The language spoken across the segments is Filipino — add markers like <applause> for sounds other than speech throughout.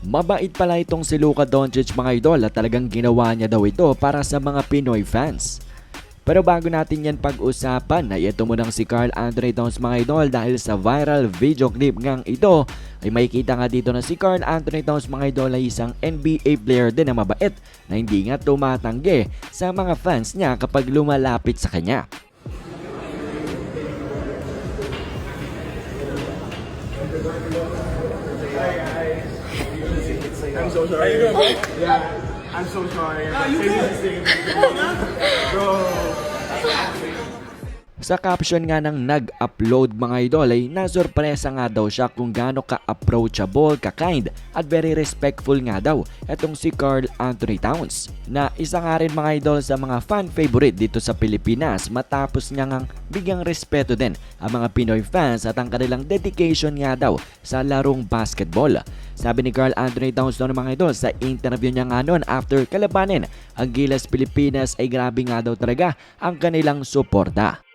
Mabait pala itong si Luka Doncic mga idol at talagang ginawa niya daw ito para sa mga Pinoy fans. Pero bago natin yan pag-usapan ay ito munang si Carl Anthony Towns mga idol dahil sa viral video clip ngang ito ay makikita nga dito na si Carl Anthony Towns mga idol ay isang NBA player din na mabait na hindi nga tumatanggi sa mga fans niya kapag lumalapit sa kanya. I'm so sorry. How you doing, bro? Yeah, I'm so sorry. You good. Bro. <laughs> Sa caption nga ng nag-upload mga idol ay nasurpresa nga daw siya kung gaano ka-approachable, ka-kind at very respectful nga daw itong si Carl Anthony Towns na isa nga rin mga idol sa mga fan favorite dito sa Pilipinas matapos niya ngang bigyang respeto din ang mga Pinoy fans at ang kanilang dedication nga daw sa larong basketball. Sabi ni Carl Anthony Towns noon mga idol sa interview niya nga noon after kalabanin ang Gilas Pilipinas ay grabe nga daw talaga ang kanilang suporta.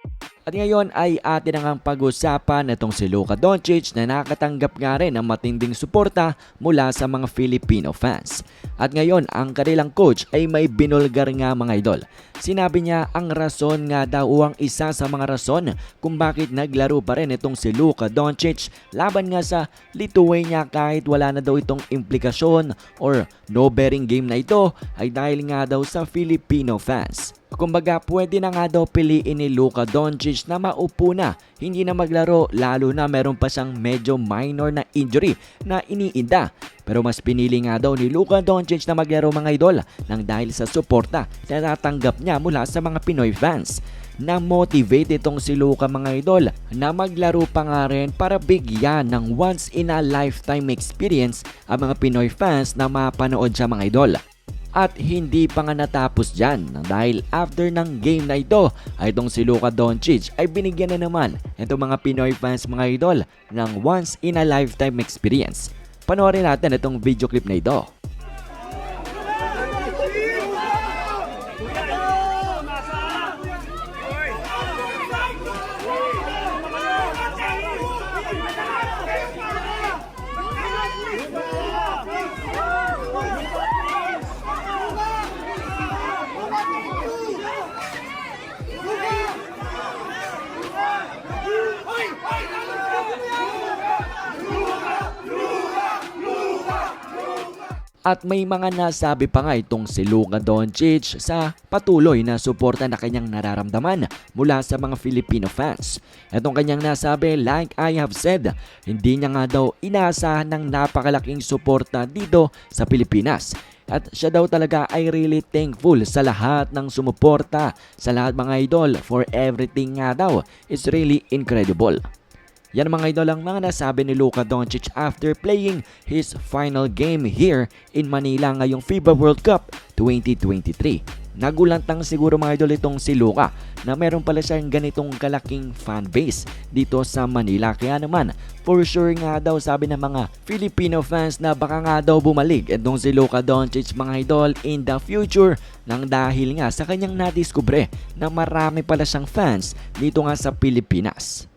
At ngayon ay atin ang pag-usapan itong si Luka Doncic na nakatanggap nga rin ng matinding suporta mula sa mga Filipino fans. At ngayon ang kanilang coach ay may binulgar nga mga idol. Sinabi niya ang rason nga daw ang isa sa mga rason kung bakit naglaro pa rin itong si Luka Doncic laban nga sa Lithuania kahit wala na daw itong implikasyon or no bearing game na ito ay dahil nga daw sa Filipino fans. Kumbaga pwede na nga daw piliin ni Luka Doncic na maupo na, hindi na maglaro lalo na meron pa siyang medyo minor na injury na iniinda. Pero mas pinili nga daw ni Luka Doncic na maglaro mga idol nang dahil sa suporta na natanggap niya mula sa mga Pinoy fans. Na-motivate itong si Luka mga idol na maglaro pa nga rin para bigyan ng once in a lifetime experience ang mga Pinoy fans na mapanood siya mga idol. At hindi pa nga natapos dyan dahil after ng game na ito ay itong si Luka Doncic ay binigyan na naman itong mga Pinoy fans mga idol ng once in a lifetime experience. Panoorin natin itong video clip na ito. At may mga nasabi pa nga itong si Luka Doncic sa patuloy na suporta na kanyang nararamdaman mula sa mga Filipino fans. Itong kanyang nasabi, like I have said, hindi niya nga daw inaasahan ng napakalaking suporta dito sa Pilipinas. At siya daw talaga ay really thankful sa lahat ng sumuporta, sa lahat mga idol, for everything nga daw. It's really incredible. Yan mga idol ang mga nasabi ni Luka Doncic after playing his final game here in Manila ngayong FIBA World Cup 2023. Nagulantang siguro mga idol itong si Luka na meron pala siyang ganitong kalaking fan base dito sa Manila. Kaya naman, for sure nga daw sabi ng mga Filipino fans na baka nga daw bumalik itong si Luka Doncic mga idol in the future nang dahil nga sa kanyang nadiskubre na marami pala siyang fans dito nga sa Pilipinas.